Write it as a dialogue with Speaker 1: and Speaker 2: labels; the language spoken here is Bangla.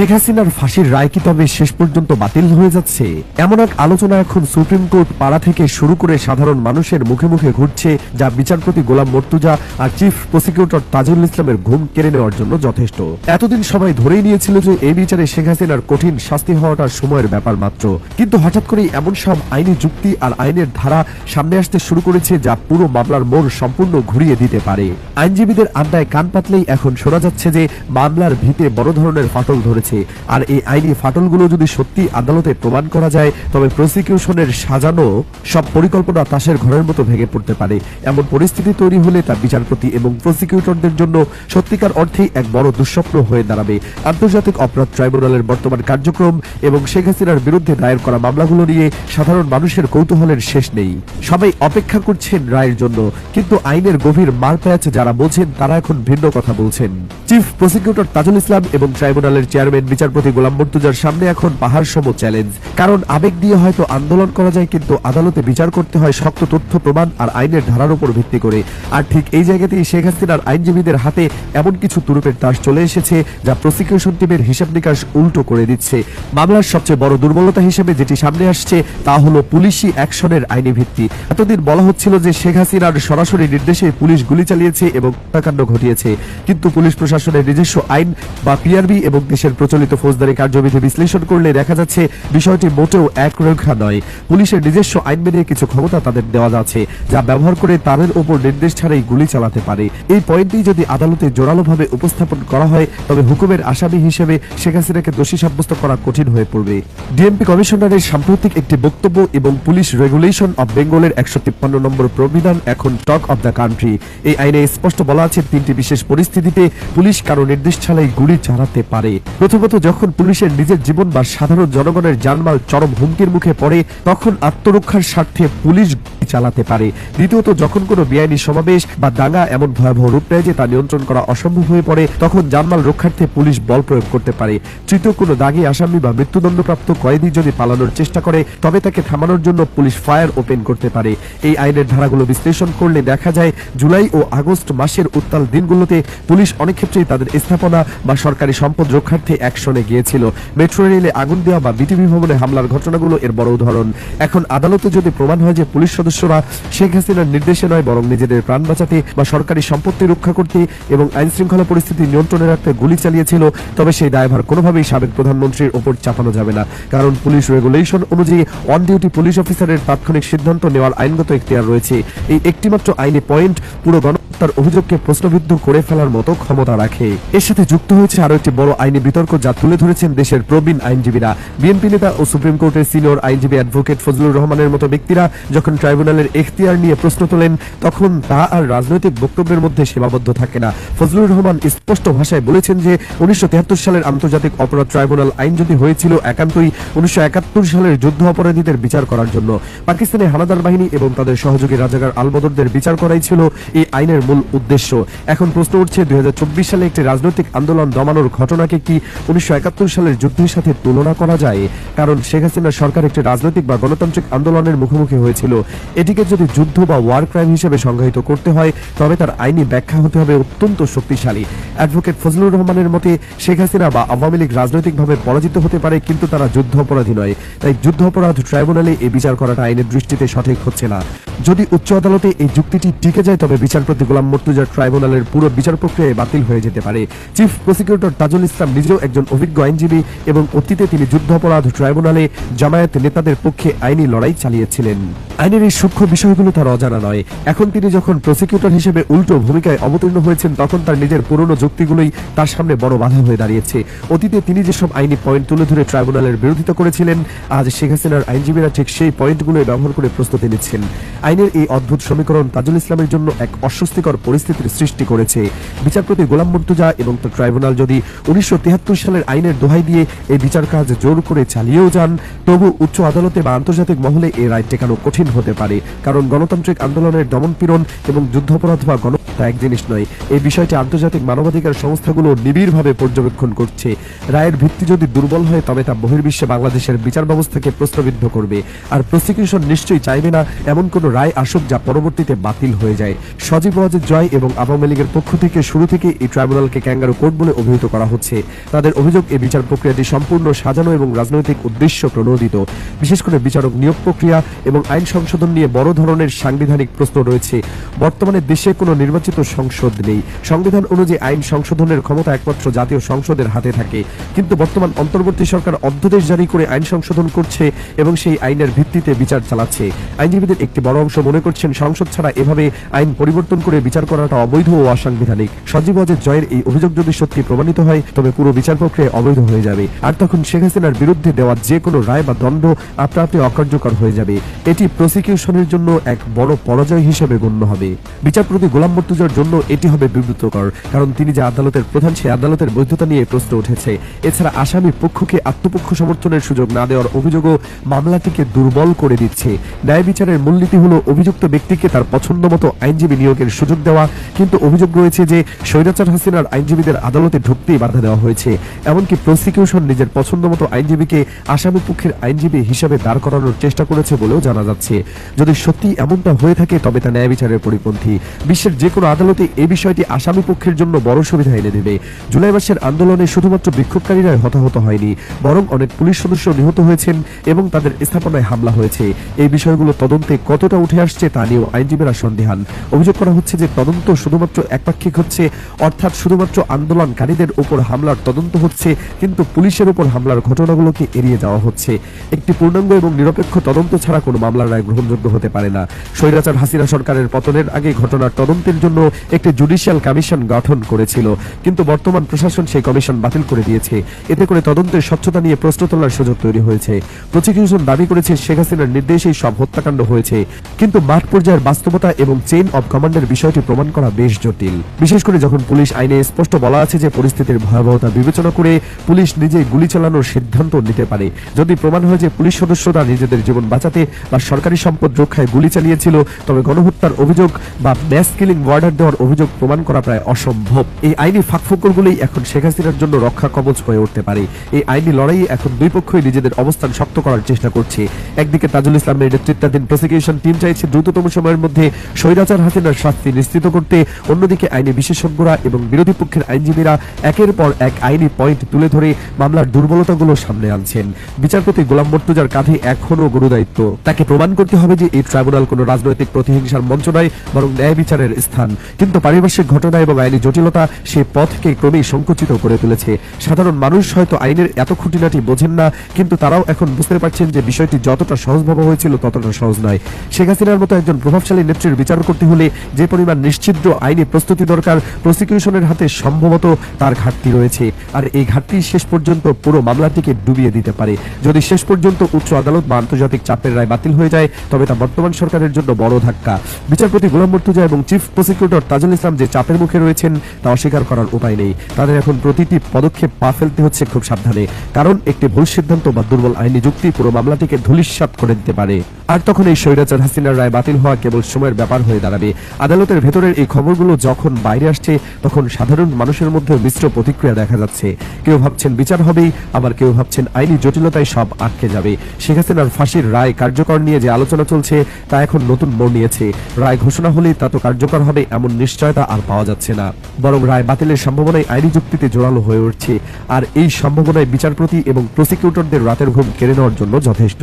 Speaker 1: শেখ হাসিনার ফাঁসির রায় কি তবে শেষ পর্যন্ত বাতিল হয়ে যাচ্ছে এমন এক আলোচনা এখন সুপ্রিম কোর্ট পাড়া থেকে শুরু করে সাধারণ মানুষের মুখে মুখে ঘুরছে যা বিচারপতি গোলাম মর্তুজা আর চিফ প্রসিকিউটর তাজুল ইসলামের ঘুম কেড়ে নেওয়ার জন্য যথেষ্ট এতদিন সবাই ধরেই নিয়েছিল যে এই বিচারে শেখ হাসিনার কঠিন শাস্তি হওয়াটা সময়ের ব্যাপার মাত্র কিন্তু হঠাৎ করেই এমন সব আইনি যুক্তি আর আইনের ধারা সামনে আসতে শুরু করেছে যা পুরো মামলার মোড় সম্পূর্ণ ঘুরিয়ে দিতে পারে আইনজীবীদের আড্ডায় কান পাতলেই এখন শোনা যাচ্ছে যে মামলার ভিতে বড় ধরনের ফাটল ধরেছে রয়েছে আর এই আইনি ফাটলগুলো যদি সত্যি আদালতে প্রমাণ করা যায় তবে প্রসিকিউশনের সাজানো সব পরিকল্পনা তাসের ঘরের মতো ভেঙে পড়তে পারে এমন পরিস্থিতি তৈরি হলে তা বিচারপতি এবং প্রসিকিউটরদের জন্য সত্যিকার অর্থে এক বড় দুঃস্বপ্ন হয়ে দাঁড়াবে আন্তর্জাতিক অপরাধ ট্রাইব্যুনালের বর্তমান কার্যক্রম এবং শেখ হাসিনার বিরুদ্ধে দায়ের করা মামলাগুলো নিয়ে সাধারণ মানুষের কৌতূহলের শেষ নেই সবাই অপেক্ষা করছেন রায়ের জন্য কিন্তু আইনের গভীর মার পেয়েছে যারা বলছেন তারা এখন ভিন্ন কথা বলছেন চিফ প্রসিকিউটর তাজুল ইসলাম এবং ট্রাইব্যুনালের চেয়ারম্যান মেন বিচারপতি গোলাম মর্তুজার সামনে এখন পাহাড় সম চ্যালেঞ্জ কারণ আবেগ দিয়ে হয়তো আন্দোলন করা যায় কিন্তু আদালতে বিচার করতে হয় শক্ত তথ্য প্রমাণ আর আইনের ধারার উপর ভিত্তি করে আর ঠিক এই জায়গাতেই শেখ হাসিনার আইনজীবীদের হাতে এমন কিছু তুরুপের তাস চলে এসেছে যা প্রসিকিউশন টিমের হিসাব নিকাশ উল্টো করে দিচ্ছে মামলার সবচেয়ে বড় দুর্বলতা হিসেবে যেটি সামনে আসছে তা হলো পুলিশি অ্যাকশনের আইনি ভিত্তি এতদিন বলা হচ্ছিল যে শেখ হাসিনার সরাসরি নির্দেশে পুলিশ গুলি চালিয়েছে এবং হত্যাকাণ্ড ঘটিয়েছে কিন্তু পুলিশ প্রশাসনের নিজস্ব আইন বা পিআরবি এবং দেশের প্রচলিত ফৌজদারি কার্যবিধি বিশ্লেষণ করলে দেখা যাচ্ছে বিষয়টি মোটেও একরেখা নয় পুলিশের নিজস্ব আইন মেনে কিছু ক্ষমতা তাদের দেওয়া যাচ্ছে যা ব্যবহার করে তাদের ওপর নির্দেশ ছাড়াই গুলি চালাতে পারে এই পয়েন্টটি যদি আদালতে জোরালোভাবে উপস্থাপন করা হয় তবে হুকুমের আসামি হিসেবে শেখ হাসিনাকে দোষী সাব্যস্ত করা কঠিন হয়ে পড়বে ডিএমপি কমিশনারের সাম্প্রতিক একটি বক্তব্য এবং পুলিশ রেগুলেশন অব বেঙ্গলের একশো তিপ্পান্ন নম্বর প্রবিধান এখন টক অব দ্য কান্ট্রি এই আইনে স্পষ্ট বলা আছে তিনটি বিশেষ পরিস্থিতিতে পুলিশ কারো নির্দেশ ছাড়াই গুলি চালাতে পারে প্রথম প্রসঙ্গত যখন পুলিশের নিজের জীবন বা সাধারণ জনগণের জানমাল চরম হুমকির মুখে পড়ে তখন আত্মরক্ষার স্বার্থে পুলিশ চালাতে পারে দ্বিতীয়ত যখন কোনো বেআইনি সমাবেশ বা দাঙ্গা এমন ভয়াবহ রূপ নেয় যে তা নিয়ন্ত্রণ করা অসম্ভব হয়ে পড়ে তখন জানমাল রক্ষার্থে পুলিশ বল প্রয়োগ করতে পারে তৃতীয় কোনো দাগি আসামি বা মৃত্যুদণ্ডপ্রাপ্ত কয়েদি যদি পালানোর চেষ্টা করে তবে তাকে থামানোর জন্য পুলিশ ফায়ার ওপেন করতে পারে এই আইনের ধারাগুলো বিশ্লেষণ করলে দেখা যায় জুলাই ও আগস্ট মাসের উত্তাল দিনগুলোতে পুলিশ অনেক ক্ষেত্রেই তাদের স্থাপনা বা সরকারি সম্পদ রক্ষার্থে অ্যাকশনে গিয়েছিল মেট্রো রেলে আগুন দেওয়া বা বিটিভি ভবনে হামলার ঘটনাগুলো এর বড় উদাহরণ এখন আদালতে যদি প্রমাণ হয় যে পুলিশ সদস্যরা শেখ হাসিনার নির্দেশে নয় বরং নিজেদের প্রাণ বাঁচাতে বা সরকারি সম্পত্তি রক্ষা করতে এবং আইন শৃঙ্খলা পরিস্থিতি নিয়ন্ত্রণে রাখতে গুলি চালিয়েছিল তবে সেই দায়ভার কোনোভাবেই সাবেক প্রধানমন্ত্রীর ওপর চাপানো যাবে না কারণ পুলিশ রেগুলেশন অনুযায়ী অন ডিউটি পুলিশ অফিসারের তাৎক্ষণিক সিদ্ধান্ত নেওয়ার আইনগত এখতিয়ার রয়েছে এই একটিমাত্র আইনি পয়েন্ট পুরো গণ হত্যার অভিযোগকে প্রশ্নবিদ্ধ করে ফেলার মতো ক্ষমতা রাখে এর সাথে যুক্ত হয়েছে আরো একটি বড় আইনি বিতর্ক যা তুলে ধরেছেন দেশের প্রবীণ আইনজীবীরা বিএনপি নেতা ও সুপ্রিম কোর্টের সিনিয়র আইনজীবী অ্যাডভোকেট ফজলুর রহমানের মতো ব্যক্তিরা যখন ট্রাইব্যুনালের এখতিয়ার নিয়ে প্রশ্ন তোলেন তখন তা আর রাজনৈতিক বক্তব্যের মধ্যে সীমাবদ্ধ থাকে না ফজলুর রহমান স্পষ্ট ভাষায় বলেছেন যে উনিশশো সালের আন্তর্জাতিক অপরাধ ট্রাইব্যুনাল আইন যদি হয়েছিল একান্তই উনিশশো সালের যুদ্ধ অপরাধীদের বিচার করার জন্য পাকিস্তানের হানাদার বাহিনী এবং তাদের সহযোগী রাজাগার আলবদরদের বিচার করাই ছিল এই আইনের মূল উদ্দেশ্য এখন প্রশ্ন উঠছে দুই সালে একটি রাজনৈতিক আন্দোলন দমানোর ঘটনাকে কি উনিশশো সালের যুদ্ধের সাথে তুলনা করা যায় কারণ শেখ হাসিনার সরকার একটি রাজনৈতিক বা গণতান্ত্রিক আন্দোলনের মুখোমুখি হয়েছিল এটিকে যদি যুদ্ধ বা ওয়ার ক্রাইম হিসেবে সংজ্ঞায়িত করতে হয় তবে তার আইনি ব্যাখ্যা হতে হবে অত্যন্ত শক্তিশালী অ্যাডভোকেট ফজলুর রহমানের মতে শেখ হাসিনা বা আওয়ামী লীগ রাজনৈতিকভাবে পরাজিত হতে পারে কিন্তু তারা যুদ্ধ অপরাধী নয় তাই যুদ্ধ অপরাধ ট্রাইব্যুনালে এই বিচার করাটা আইনের দৃষ্টিতে সঠিক হচ্ছে না যদি উচ্চ আদালতে এই যুক্তিটি টিকে যায় তবে বিচারপতি গোলাম গোলাম মর্তুজার ট্রাইব্যুনালের পুরো বিচার প্রক্রিয়ায় বাতিল হয়ে যেতে পারে চিফ প্রসিকিউটর তাজুল ইসলাম নিজেও একজন অভিজ্ঞ আইনজীবী এবং অতীতে তিনি যুদ্ধাপরাধ ট্রাইব্যুনালে জামায়াত নেতাদের পক্ষে আইনি লড়াই চালিয়েছিলেন আইনের এই সূক্ষ্ম বিষয়গুলো তার অজানা নয় এখন তিনি যখন প্রসিকিউটর হিসেবে উল্টো ভূমিকায় অবতীর্ণ হয়েছেন তখন তার নিজের পুরনো যুক্তিগুলোই তার সামনে বড় বাধা হয়ে দাঁড়িয়েছে অতীতে তিনি যেসব আইনি পয়েন্ট তুলে ধরে ট্রাইব্যুনালের বিরোধিতা করেছিলেন আজ শেখ হাসিনার আইনজীবীরা ঠিক সেই পয়েন্টগুলোই ব্যবহার করে প্রস্তুতি নিচ্ছেন আইনের এই অদ্ভুত সমীকরণ তাজুল ইসলামের জন্য এক অস্বস্তিকর বিপর্যয়কর পরিস্থিতির সৃষ্টি করেছে বিচারপতি গোলাম মুর্তুজা এবং তার ট্রাইব্যুনাল যদি উনিশশো সালের আইনের দোহাই দিয়ে এই বিচার কাজ জোর করে চালিয়েও যান তবু উচ্চ আদালতে বা আন্তর্জাতিক মহলে এই রায় টেকানো কঠিন হতে পারে কারণ গণতান্ত্রিক আন্দোলনের দমনপীড়ন এবং যুদ্ধাপরাধ বা গণ এক জিনিস নয় এই বিষয়টি আন্তর্জাতিক মানবাধিকার সংস্থাগুলো নিবিড়ভাবে পর্যবেক্ষণ করছে রায়ের ভিত্তি যদি দুর্বল হয় তবে তা বহির্বিশ্বে বাংলাদেশের বিচার ব্যবস্থাকে প্রশ্নবিদ্ধ করবে আর প্রসিকিউশন নিশ্চয়ই চাইবে না এমন কোনো রায় আসুক যা পরবর্তীতে বাতিল হয়ে যায় সজীব ওয়াজেদ জামাতের জয় এবং আওয়ামী লীগের পক্ষ থেকে শুরু থেকে এই ট্রাইব্যুনালকে ক্যাঙ্গারু কোর্ট বলে অভিহিত করা হচ্ছে তাদের অভিযোগ এই বিচার প্রক্রিয়াটি সম্পূর্ণ সাজানো এবং রাজনৈতিক উদ্দেশ্য প্রণোদিত বিশেষ করে বিচারক নিয়োগ প্রক্রিয়া এবং আইন সংশোধন নিয়ে বড় ধরনের সাংবিধানিক প্রশ্ন রয়েছে বর্তমানে দেশে কোনো নির্বাচিত সংসদ নেই সংবিধান অনুযায়ী আইন সংশোধনের ক্ষমতা একমাত্র জাতীয় সংসদের হাতে থাকে কিন্তু বর্তমান অন্তর্বর্তী সরকার অধ্যাদেশ জারি করে আইন সংশোধন করছে এবং সেই আইনের ভিত্তিতে বিচার চালাচ্ছে আইনজীবীদের একটি বড় অংশ মনে করছেন সংসদ ছাড়া এভাবে আইন পরিবর্তন করে বিচার করাটা অবৈধ ও অসাংবিধানিক সজীব অজের জয়ের এই অভিযোগ যদি সত্যি প্রমাণিত হয় তবে পুরো বিচার প্রক্রিয়া অবৈধ হয়ে যাবে আর তখন শেখ হাসিনার বিরুদ্ধে দেওয়া যে কোনো রায় বা দণ্ড আপনা আপনি অকার্যকর হয়ে যাবে এটি প্রসিকিউশনের জন্য এক বড় পরাজয় হিসেবে গণ্য হবে বিচারপতি গোলাম মর্তুজার জন্য এটি হবে বিব্রতকর কারণ তিনি যে আদালতের প্রধান সেই আদালতের বৈধতা নিয়ে প্রশ্ন উঠেছে এছাড়া আসামি পক্ষকে আত্মপক্ষ সমর্থনের সুযোগ না দেওয়ার অভিযোগও মামলাটিকে দুর্বল করে দিচ্ছে ন্যায় বিচারের মূলনীতি হল অভিযুক্ত ব্যক্তিকে তার পছন্দ মতো আইনজীবী নিয়োগের সুযোগ অভিযোগ দেওয়া কিন্তু অভিযোগ রয়েছে যে স্বৈরাচার হাসিনার আইনজীবীদের আদালতে ঢুকতেই বাধা দেওয়া হয়েছে এমনকি প্রসিকিউশন নিজের পছন্দ মতো আইনজীবীকে আসামি পক্ষের আইনজীবী হিসাবে দাঁড় করানোর চেষ্টা করেছে বলেও জানা যাচ্ছে যদি সত্যি এমনটা হয়ে থাকে তবে তা ন্যায় বিচারের পরিপন্থী বিশ্বের যে কোনো আদালতে এ বিষয়টি আসামি পক্ষের জন্য বড় সুবিধা এনে দেবে জুলাই মাসের আন্দোলনে শুধুমাত্র বিক্ষোভকারীরাই হতাহত হয়নি বরং অনেক পুলিশ সদস্য নিহত হয়েছেন এবং তাদের স্থাপনায় হামলা হয়েছে এই বিষয়গুলো তদন্তে কতটা উঠে আসছে তা নিয়েও আইনজীবীরা সন্দেহান অভিযোগ করা হচ্ছে যে তদন্ত শুধুমাত্র একপাক্ষিক হচ্ছে অর্থাৎ শুধুমাত্র আন্দোলনকারীদের উপর হামলার তদন্ত হচ্ছে কিন্তু পুলিশের উপর হামলার ঘটনাগুলোকে এড়িয়ে যাওয়া হচ্ছে একটি পূর্ণাঙ্গ এবং নিরপেক্ষ তদন্ত ছাড়া কোনো মামলার রায় গ্রহণযোগ্য হতে পারে না স্বৈরাচার হাসিনা সরকারের পতনের আগে ঘটনার তদন্তের জন্য একটি জুডিশিয়াল কমিশন গঠন করেছিল কিন্তু বর্তমান প্রশাসন সেই কমিশন বাতিল করে দিয়েছে এতে করে তদন্তের স্বচ্ছতা নিয়ে প্রশ্ন তোলার সুযোগ তৈরি হয়েছে প্রসিকিউশন দাবি করেছে শেখ হাসিনার নির্দেশেই সব হত্যাকাণ্ড হয়েছে কিন্তু মাঠ পর্যায়ের বাস্তবতা এবং চেইন অব কমান্ডের বিষয় বিষয়টি প্রমাণ করা বেশ জটিল বিশেষ করে যখন পুলিশ আইনে স্পষ্ট বলা আছে যে পরিস্থিতির ভয়াবহতা বিবেচনা করে পুলিশ নিজে গুলি চালানোর সিদ্ধান্ত নিতে পারে যদি প্রমাণ হয় যে পুলিশ সদস্যরা নিজেদের জীবন বাঁচাতে বা সরকারি সম্পদ রক্ষায় গুলি চালিয়েছিল তবে গণহত্যার অভিযোগ বা ম্যাস কিলিং অর্ডার দেওয়ার অভিযোগ প্রমাণ করা প্রায় অসম্ভব এই আইনি ফাঁকফোকরগুলোই এখন শেখ হাসিনার জন্য রক্ষা কবচ হয়ে উঠতে পারে এই আইনি লড়াই এখন দুই পক্ষই নিজেদের অবস্থান শক্ত করার চেষ্টা করছে একদিকে তাজুল ইসলামের নেতৃত্বাধীন প্রসিকিউশন টিম চাইছে দ্রুততম সময়ের মধ্যে স্বৈরাচার হাসিনার শাস্তি নিশ্চিত করতে অন্যদিকে আইনি বিশেষজ্ঞরা এবং বিরোধী পক্ষের আইনজীবীরা একের পর এক আইনি পয়েন্ট তুলে ধরে মামলার দুর্বলতাগুলো সামনে আনছেন বিচারপতি গোলাম মর্তুজার কাঁধে এখনও গুরুদায়িত্ব তাকে প্রমাণ করতে হবে যে এই ট্রাইব্যুনাল কোনো রাজনৈতিক প্রতিহিংসার মঞ্চ নয় বরং ন্যায় বিচারের স্থান কিন্তু পারিপার্শ্বিক ঘটনা এবং আইনি জটিলতা সে পথকে ক্রমেই সংকুচিত করে তুলেছে সাধারণ মানুষ হয়তো আইনের এত খুঁটিনাটি বোঝেন না কিন্তু তারাও এখন বুঝতে পারছেন যে বিষয়টি যতটা সহজভাবে হয়েছিল ততটা সহজ নয় শেখ হাসিনার মতো একজন প্রভাবশালী নেত্রীর বিচার করতে হলে যে পরিমাণ সীমা নিশ্চিত আইনে প্রস্তুতি দরকার প্রসিকিউশনের হাতে সম্ভবত তার ঘাটতি রয়েছে আর এই ঘাটতি শেষ পর্যন্ত পুরো মামলাটিকে ডুবিয়ে দিতে পারে যদি শেষ পর্যন্ত উচ্চ আদালত বা আন্তর্জাতিক চাপের রায় বাতিল হয়ে যায় তবে তা বর্তমান সরকারের জন্য বড় ধাক্কা বিচারপতি গোলাম মর্তুজা এবং চিফ প্রসিকিউটর তাজুল ইসলাম যে চাপের মুখে রয়েছেন তা অস্বীকার করার উপায় নেই তাদের এখন প্রতিটি পদক্ষেপ পা ফেলতে হচ্ছে খুব সাবধানে কারণ একটি ভুল সিদ্ধান্ত বা দুর্বল আইনি যুক্তি পুরো মামলাটিকে ধুলিস্বাত করে দিতে পারে আর তখন এই স্বৈরাচার হাসিনার রায় বাতিল হওয়া কেবল সময়ের ব্যাপার হয়ে দাঁড়াবে আদালতের দেশের ভেতরের এই খবরগুলো যখন বাইরে আসছে তখন সাধারণ মানুষের মধ্যে মিশ্র প্রতিক্রিয়া দেখা যাচ্ছে কেউ ভাবছেন বিচার হবেই আবার কেউ ভাবছেন আইনি জটিলতায় সব আটকে যাবে শেখ হাসিনার ফাঁসির রায় কার্যকর নিয়ে যে আলোচনা চলছে তা এখন নতুন মোড় নিয়েছে রায় ঘোষণা হলে তা তো কার্যকর হবে এমন নিশ্চয়তা আর পাওয়া যাচ্ছে না বরং রায় বাতিলের সম্ভাবনায় আইনি যুক্তিতে জোরালো হয়ে উঠছে আর এই সম্ভাবনায় বিচারপতি এবং প্রসিকিউটরদের রাতের ঘুম কেড়ে নেওয়ার জন্য যথেষ্ট